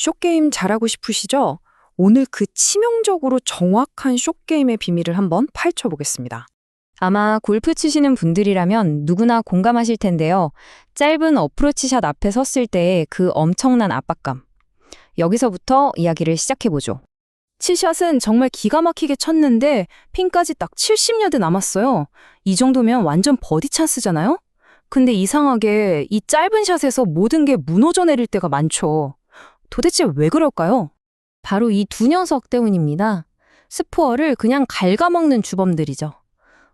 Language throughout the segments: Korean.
쇼게임 잘하고 싶으시죠? 오늘 그 치명적으로 정확한 쇼게임의 비밀을 한번 파헤쳐보겠습니다. 아마 골프 치시는 분들이라면 누구나 공감하실 텐데요. 짧은 어프로치샷 앞에 섰을 때의 그 엄청난 압박감. 여기서부터 이야기를 시작해보죠. 치샷은 정말 기가 막히게 쳤는데 핀까지 딱 70야드 남았어요. 이 정도면 완전 버디 찬스잖아요? 근데 이상하게 이 짧은 샷에서 모든 게 무너져 내릴 때가 많죠. 도대체 왜 그럴까요? 바로 이 두 녀석 때문입니다. 스포어를 그냥 갉아먹는 주범들이죠.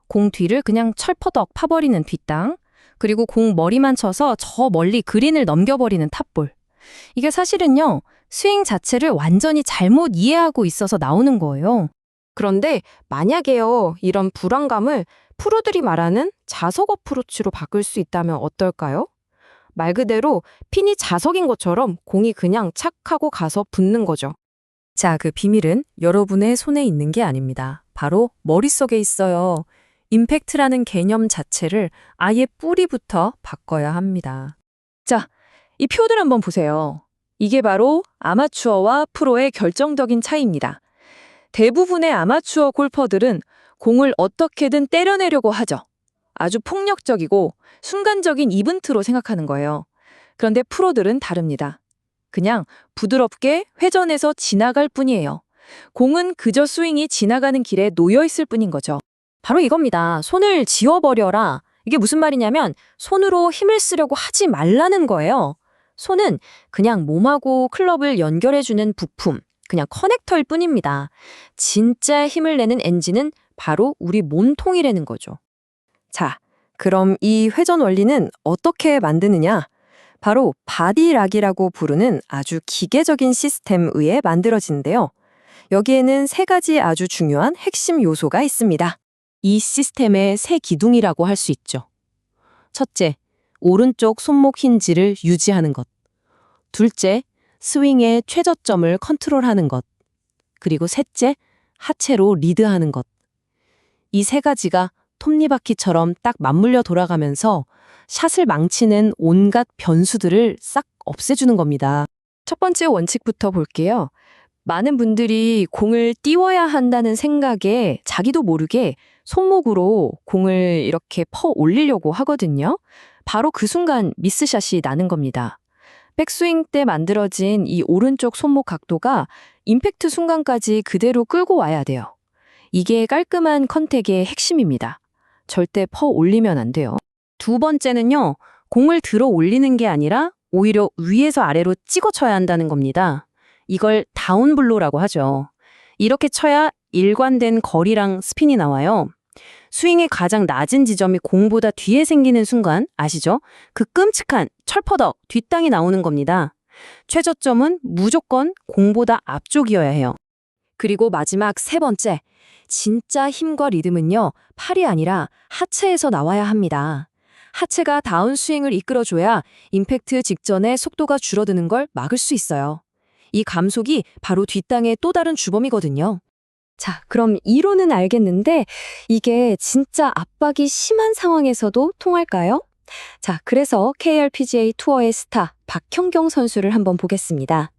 공 뒤를 그냥 철퍼덕 파버리는 뒷땅, 그리고 공 머리만 쳐서 저 멀리 그린을 넘겨버리는 탑볼. 이게 사실은요, 스윙 자체를 완전히 잘못 이해하고 있어서 나오는 거예요. 그런데 만약에요, 이런 불안감을 프로들이 말하는 자석 어프로치로 바꿀 수 있다면 어떨까요? 말 그대로 핀이 자석인 것처럼 공이 그냥 착 하고 가서 붙는 거죠. 자, 그 비밀은 여러분의 손에 있는 게 아닙니다. 바로 머릿속에 있어요. 임팩트라는 개념 자체를 아예 뿌리부터 바꿔야 합니다. 자, 이 표들 한번 보세요. 이게 바로 아마추어와 프로의 결정적인 차이입니다. 대부분의 아마추어 골퍼들은 공을 어떻게든 때려내려고 하죠. 아주 폭력적이고 순간적인 이벤트로 생각하는 거예요. 그런데 프로들은 다릅니다. 그냥 부드럽게 회전해서 지나갈 뿐이에요. 공은 그저 스윙이 지나가는 길에 놓여 있을 뿐인 거죠. 바로 이겁니다. 손을 지워버려라. 이게 무슨 말이냐면 손으로 힘을 쓰려고 하지 말라는 거예요. 손은 그냥 몸하고 클럽을 연결해주는 부품, 그냥 커넥터일 뿐입니다. 진짜 힘을 내는 엔진은 바로 우리 몸통이라는 거죠. 자, 그럼 이 회전 원리는 어떻게 만드느냐? 바로 바디락이라고 부르는 아주 기계적인 시스템 의해 만들어지는데요. 여기에는 세 가지 아주 중요한 핵심 요소가 있습니다. 이 시스템의 세 기둥이라고 할 수 있죠. 첫째, 오른쪽 손목 힌지를 유지하는 것. 둘째, 스윙의 최저점을 컨트롤하는 것. 그리고 셋째, 하체로 리드하는 것. 이 세 가지가 톱니바퀴처럼 딱 맞물려 돌아가면서 샷을 망치는 온갖 변수들을 싹 없애주는 겁니다. 첫 번째 원칙부터 볼게요. 많은 분들이 공을 띄워야 한다는 생각에 자기도 모르게 손목으로 공을 이렇게 퍼 올리려고 하거든요. 바로 그 순간 미스샷이 나는 겁니다. 백스윙 때 만들어진 이 오른쪽 손목 각도가 임팩트 순간까지 그대로 끌고 와야 돼요. 이게 깔끔한 컨택의 핵심입니다. 절대 퍼 올리면 안 돼요. 두 번째는요, 공을 들어 올리는 게 아니라 오히려 위에서 아래로 찍어 쳐야 한다는 겁니다. 이걸 다운블로라고 하죠. 이렇게 쳐야 일관된 거리랑 스핀이 나와요. 스윙의 가장 낮은 지점이 공보다 뒤에 생기는 순간 아시죠? 그 끔찍한 철퍼덕 뒷땅이 나오는 겁니다. 최저점은 무조건 공보다 앞쪽이어야 해요. 그리고 마지막 세 번째, 진짜 힘과 리듬은요, 팔이 아니라 하체에서 나와야 합니다. 하체가 다운스윙을 이끌어줘야 임팩트 직전에 속도가 줄어드는 걸 막을 수 있어요. 이 감속이 바로 뒷땅의 또 다른 주범이거든요. 자, 그럼 이론은 알겠는데 이게 진짜 압박이 심한 상황에서도 통할까요? 자, 그래서 KLPGA 투어의 스타 박형경 선수를 한번 보겠습니다.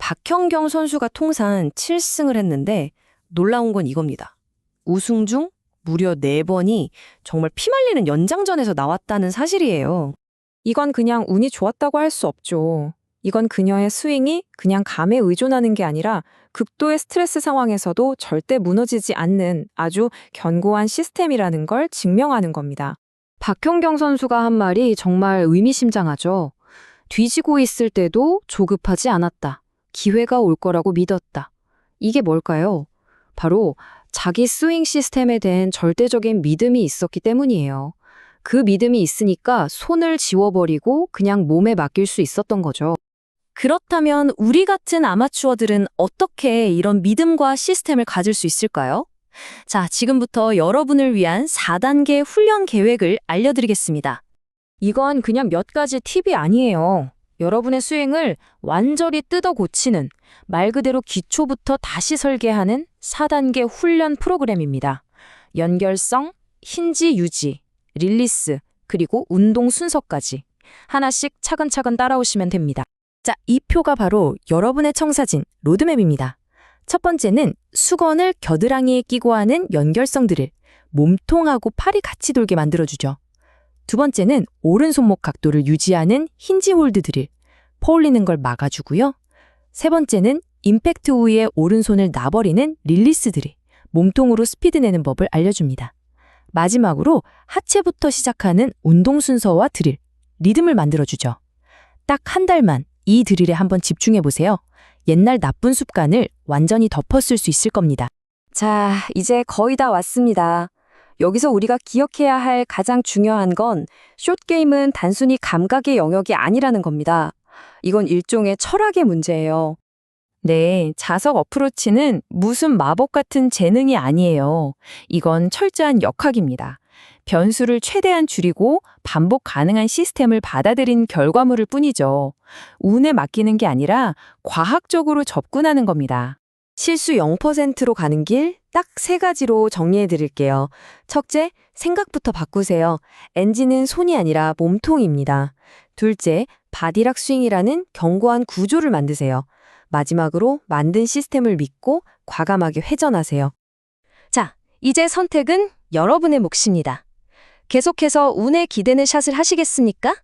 박형경 선수가 통산 7승을 했는데 놀라운 건 이겁니다. 우승 중 무려 4번이 정말 피말리는 연장전에서 나왔다는 사실이에요. 이건 그냥 운이 좋았다고 할 수 없죠. 이건 그녀의 스윙이 그냥 감에 의존하는 게 아니라 극도의 스트레스 상황에서도 절대 무너지지 않는 아주 견고한 시스템이라는 걸 증명하는 겁니다. 박형경 선수가 한 말이 정말 의미심장하죠. 뒤지고 있을 때도 조급하지 않았다. 기회가 올 거라고 믿었다. 이게 뭘까요? 바로 자기 스윙 시스템에 대한 절대적인 믿음이 있었기 때문이에요. 그 믿음이 있으니까 손을 지워버리고 그냥 몸에 맡길 수 있었던 거죠. 그렇다면 우리 같은 아마추어들은 어떻게 이런 믿음과 시스템을 가질 수 있을까요? 자, 지금부터 여러분을 위한 4단계 훈련 계획을 알려드리겠습니다. 이건 그냥 몇 가지 팁이 아니에요. 여러분의 스윙을 완전히 뜯어 고치는 말 그대로 기초부터 다시 설계하는 4단계 훈련 프로그램입니다. 연결성, 힌지 유지, 릴리스, 그리고 운동 순서까지 하나씩 차근차근 따라오시면 됩니다. 자, 이 표가 바로 여러분의 청사진 로드맵입니다. 첫 번째는 수건을 겨드랑이에 끼고 하는 연결성들을 몸통하고 팔이 같이 돌게 만들어주죠. 두 번째는 오른손목 각도를 유지하는 힌지 홀드들을 퍼올리는 걸 막아주고요. 세 번째는 임팩트 후에 오른손을 놔버리는 릴리스들이 몸통으로 스피드 내는 법을 알려줍니다. 마지막으로 하체부터 시작하는 운동 순서와 드릴, 리듬을 만들어주죠. 딱 한 달만 이 드릴에 한번 집중해보세요. 옛날 나쁜 습관을 완전히 덮었을 수 있을 겁니다. 자, 이제 거의 다 왔습니다. 여기서 우리가 기억해야 할 가장 중요한 건 숏게임은 단순히 감각의 영역이 아니라는 겁니다. 이건 일종의 철학의 문제예요. 네, 자석 어프로치는 무슨 마법 같은 재능이 아니에요. 이건 철저한 역학입니다. 변수를 최대한 줄이고 반복 가능한 시스템을 받아들인 결과물일 뿐이죠. 운에 맡기는 게 아니라 과학적으로 접근하는 겁니다. 실수 0%로 가는 길 딱 세 가지로 정리해 드릴게요. 첫째, 생각부터 바꾸세요. 엔진은 손이 아니라 몸통입니다. 둘째, 바디락 스윙이라는 견고한 구조를 만드세요. 마지막으로 만든 시스템을 믿고 과감하게 회전하세요. 자, 이제 선택은 여러분의 몫입니다. 계속해서 운에 기대는 샷을 하시겠습니까?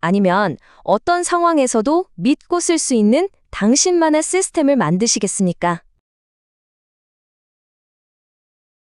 아니면 어떤 상황에서도 믿고 쓸 수 있는 당신만의 시스템을 만드시겠습니까?